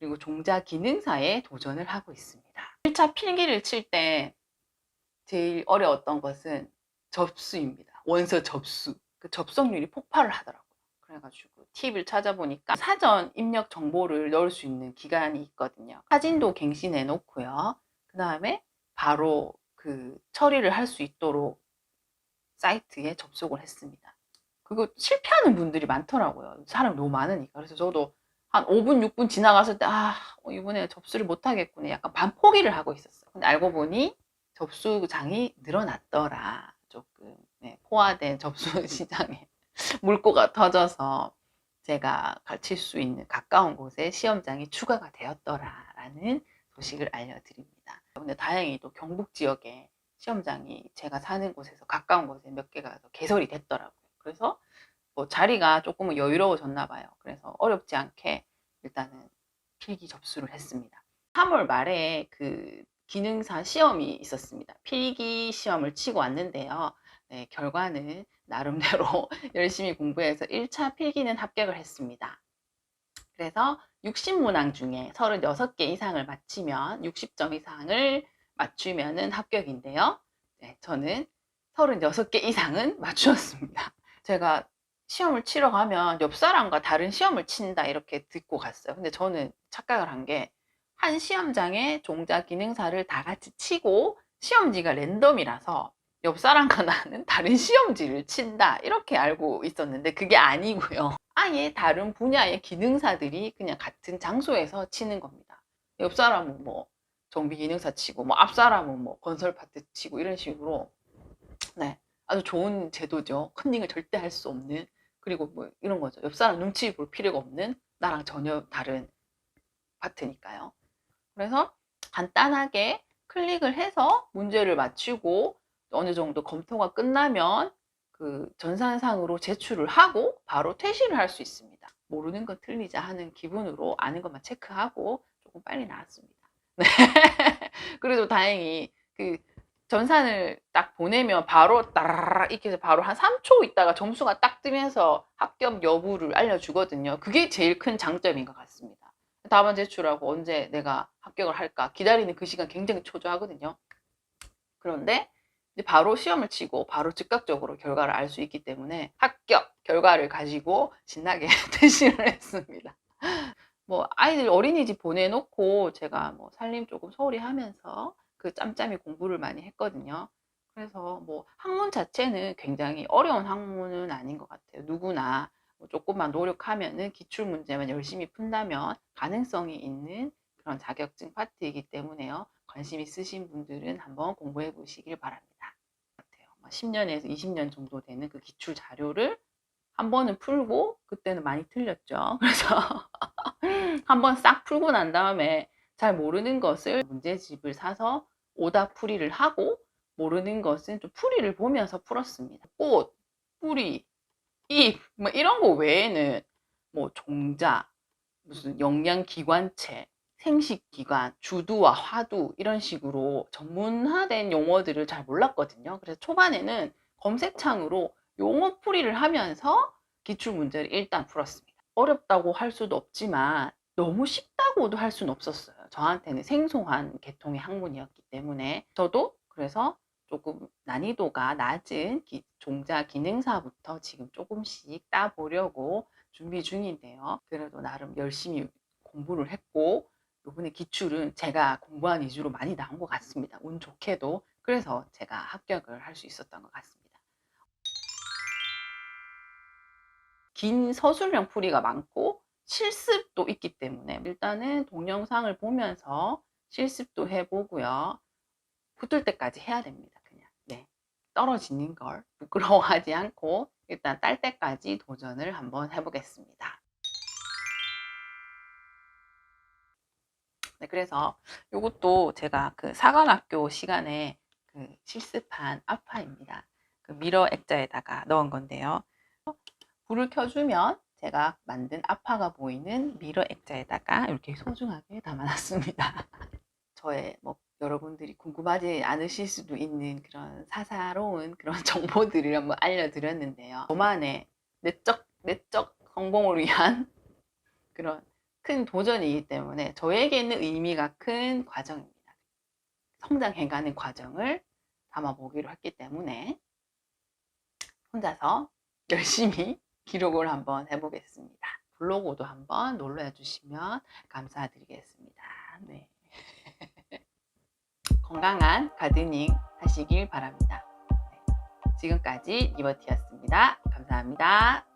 그리고 종자 기능사에 도전을 하고 있습니다. 1차 필기를 칠 때 제일 어려웠던 것은 접수입니다. 원서 접수. 그 접속률이 폭발을 하더라고요. 그래가지고 팁을 찾아보니까 사전 입력 정보를 넣을 수 있는 기간이 있거든요. 사진도 갱신해 놓고요. 그 다음에 바로 그 처리를 할 수 있도록 사이트에 접속을 했습니다. 그거 실패하는 분들이 많더라고요. 사람이 너무 많으니까. 그래서 저도 한 5분, 6분 지나갔을 때, 아, 어, 이번에 접수를 못하겠구나. 약간 반 포기를 하고 있었어요. 근데 알고 보니 접수장이 늘어났더라. 조금, 네, 포화된 접수 시장에 물꼬가 터져서 제가 가르칠 수 있는 가까운 곳에 시험장이 추가가 되었더라라는 소식을 알려드립니다. 근데 다행히도 경북 지역에 시험장이 제가 사는 곳에서 가까운 곳에 몇 개가 더 개설이 됐더라고요. 그래서 뭐 자리가 조금은 여유로워졌나 봐요. 그래서 어렵지 않게 일단은 필기 접수를 했습니다. 3월 말에 그 기능사 시험이 있었습니다. 필기 시험을 치고 왔는데요. 네, 결과는 나름대로 열심히 공부해서 1차 필기는 합격을 했습니다. 그래서 60문항 중에 36개 이상을 맞히면 60점 이상을 맞추면은 합격인데요. 네, 저는 36개 이상은 맞추었습니다. 제가 시험을 치러 가면 옆 사람과 다른 시험을 친다 이렇게 듣고 갔어요. 근데 저는 착각을 한 게 한 시험장에 종자 기능사를 다 같이 치고 시험지가 랜덤이라서 옆 사람과 나는 다른 시험지를 친다 이렇게 알고 있었는데 그게 아니고요. 아예 다른 분야의 기능사들이 그냥 같은 장소에서 치는 겁니다. 옆 사람은 뭐 정비 기능사 치고 뭐 앞 사람은 뭐 건설 파트 치고 이런 식으로 네 아주 좋은 제도죠. 컨닝을 절대 할 수 없는 그리고 뭐 이런 거죠. 옆 사람 눈치 볼 필요가 없는 나랑 전혀 다른 파트니까요. 그래서 간단하게 클릭을 해서 문제를 맞추고 어느 정도 검토가 끝나면 그 전산상으로 제출을 하고 바로 퇴실을 할수 있습니다. 모르는 건 틀리자 하는 기분으로 아는 것만 체크하고 조금 빨리 나왔습니다. 네. 그래도 다행히 그 전산을 딱 보내면 바로 따라락 이렇게 해서 바로 한 3초 있다가 점수가 딱 뜨면서 합격 여부를 알려주거든요. 그게 제일 큰 장점인 것 같습니다. 답안 제출하고 언제 내가 합격을 할까 기다리는 그 시간 굉장히 초조하거든요. 그런데 바로 시험을 치고 바로 즉각적으로 결과를 알 수 있기 때문에 합격 결과를 가지고 신나게 퇴실을 했습니다. 뭐 아이들 어린이집 보내놓고 제가 뭐 살림 조금 소홀히 하면서 그 짬짬이 공부를 많이 했거든요. 그래서 뭐 학문 자체는 굉장히 어려운 학문은 아닌 것 같아요. 누구나 뭐 조금만 노력하면은 기출 문제만 열심히 푼다면 가능성이 있는 그런 자격증 파트이기 때문에요. 관심 있으신 분들은 한번 공부해 보시길 바랍니다. 같아요. 10년에서 20년 정도 되는 그 기출 자료를 한 번은 풀고 그때는 많이 틀렸죠. 그래서 한 번 싹 풀고 난 다음에 잘 모르는 것을 문제집을 사서 오답 풀이를 하고 모르는 것은 좀 풀이를 보면서 풀었습니다. 꽃, 뿌리, 잎, 뭐 이런 거 외에는 뭐 종자, 무슨 영양기관체, 생식기관, 주두와 화두 이런 식으로 전문화된 용어들을 잘 몰랐거든요. 그래서 초반에는 검색창으로 용어 풀이를 하면서 기출 문제를 일단 풀었습니다. 어렵다고 할 수도 없지만 너무 쉽다고도 할 수는 없었어요. 저한테는 생소한 계통의 학문이었기 때문에 저도 그래서 조금 난이도가 낮은 기- 종자 기능사부터 지금 조금씩 따보려고 준비 중인데요. 그래도 나름 열심히 공부를 했고 이번에 기출은 제가 공부한 위주로 많이 나온 것 같습니다. 운 좋게도 그래서 제가 합격을 할 수 있었던 것 같습니다. 긴 서술형 풀이가 많고 실습도 있기 때문에 일단은 동영상을 보면서 실습도 해보고요. 붙을 때까지 해야 됩니다. 그냥 네 떨어지는 걸 부끄러워하지 않고 일단 딸 때까지 도전을 한번 해보겠습니다. 네, 그래서 이것도 제가 그 사관학교 시간에 그 실습한 아파입니다. 그 미러 액자에다가 넣은 건데요. 불을 켜주면 제가 만든 아파가 보이는 미러 액자에다가 이렇게 소중하게 담아놨습니다. 저의 뭐 여러분들이 궁금하지 않으실 수도 있는 그런 사사로운 그런 정보들을 한번 알려드렸는데요. 저만의 내적 내적 성공을 위한 그런 큰 도전이기 때문에 저에게는 의미가 큰 과정입니다. 성장해가는 과정을 담아보기로 했기 때문에 혼자서 열심히 기록을 한번 해보겠습니다. 블로그도 한번 놀러와 주시면 감사드리겠습니다. 네. 건강한 가드닝 하시길 바랍니다. 네. 지금까지 리버티였습니다. 감사합니다.